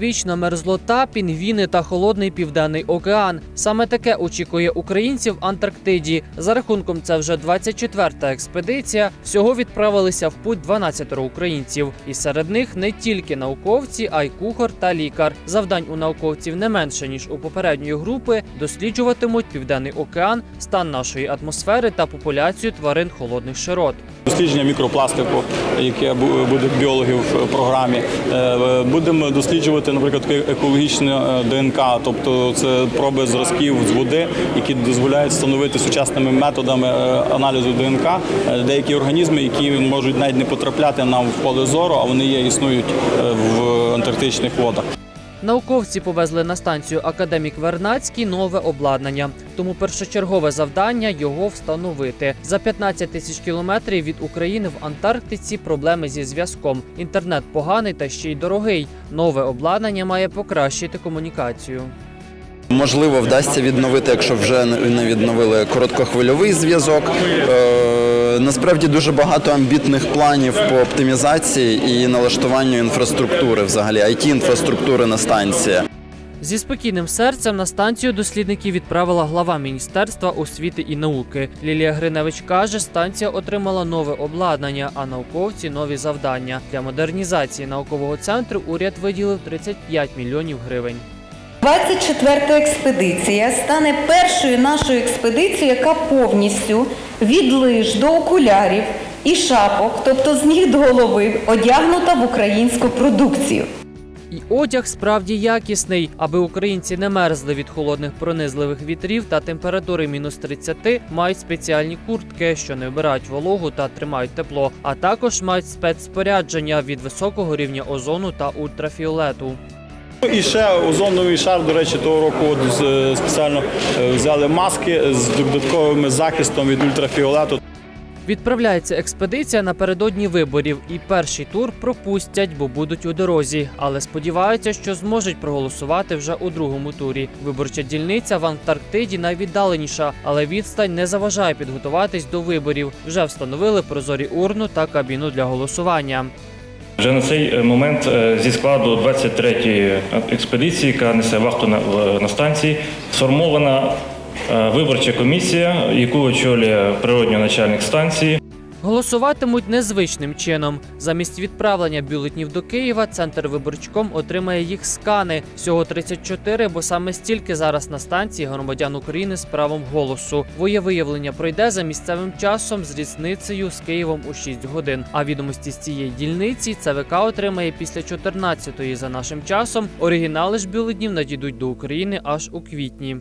Вічна мерзлота, пінгвіни та холодний південний океан. Саме таке очікує українців в Антарктиді. За рахунком, це вже 24-та експедиція. Всього відправилися в путь 12 українців. І серед них не тільки науковці, а й кухар та лікар. Завдань у науковців не менше ніж у попередньої групи. Досліджуватимуть південний океан, стан нашої атмосфери та популяцію тварин холодних широт. Дослідження мікропластику, яке бу- буде біологів в програмі. Е, Будемо досліджувати, наприклад, таке екологічне е, ДНК, тобто це проби зразків з води, які дозволяють встановити сучасними методами е, аналізу ДНК е, деякі організми, які можуть навіть не потрапляти нам в поле зору, а вони є існують в антарктичних водах. Науковці повезли на станцію Академік Вернацький нове обладнання. Тому першочергове завдання його встановити. За 15 тисяч кілометрів від України в Антарктиці проблеми зі зв'язком. Інтернет поганий та ще й дорогий. Нове обладнання має покращити комунікацію. Можливо, вдасться відновити, якщо вже не відновили короткохвильовий зв'язок. Е, насправді дуже багато амбітних планів по оптимізації і налаштуванню інфраструктури, взагалі it інфраструктури на станції. Зі спокійним серцем на станцію дослідників відправила глава Міністерства освіти і науки. Лілія Гриневич каже, станція отримала нове обладнання, а науковці нові завдання. Для модернізації наукового центру уряд виділив 35 мільйонів гривень. 24-та експедиція стане першою нашою експедицією, яка повністю від лиж до окулярів і шапок, тобто з ніг до голови, одягнута в українську продукцію. І одяг справді якісний, аби українці не мерзли від холодних пронизливих вітрів та температури мінус 30, мають спеціальні куртки, що не вбирають вологу та тримають тепло, а також мають спецспорядження від високого рівня озону та ультрафіолету. І ще озоновий шар, до речі, того року спеціально е, взяли маски з додатковим захистом від ультрафіолету. Відправляється експедиція напередодні виборів, і перший тур пропустять, бо будуть у дорозі. Але сподіваються, що зможуть проголосувати вже у другому турі. Виборча дільниця в Антарктиді найвіддаленіша, але відстань не заважає підготуватись до виборів. Вже встановили прозорі урну та кабіну для голосування. Вже на цей е, момент е, зі складу 23-ї експедиції, яка несе вахту на, станції, сформована е, виборча комісія, яку очолює природньо начальник станції. Голосуватимуть незвичним чином. Замість відправлення бюлетнів до Києва центр виборчком отримає їх скани. Всього 34, бо саме стільки зараз на станції громадян України з правом голосу. Воєвиявлення пройде за місцевим часом з різницею з Києвом у 6 годин. А відомості з цієї дільниці ЦВК отримає після 14-ї за нашим часом. Оригінали ж бюлетнів надійдуть до України аж у квітні.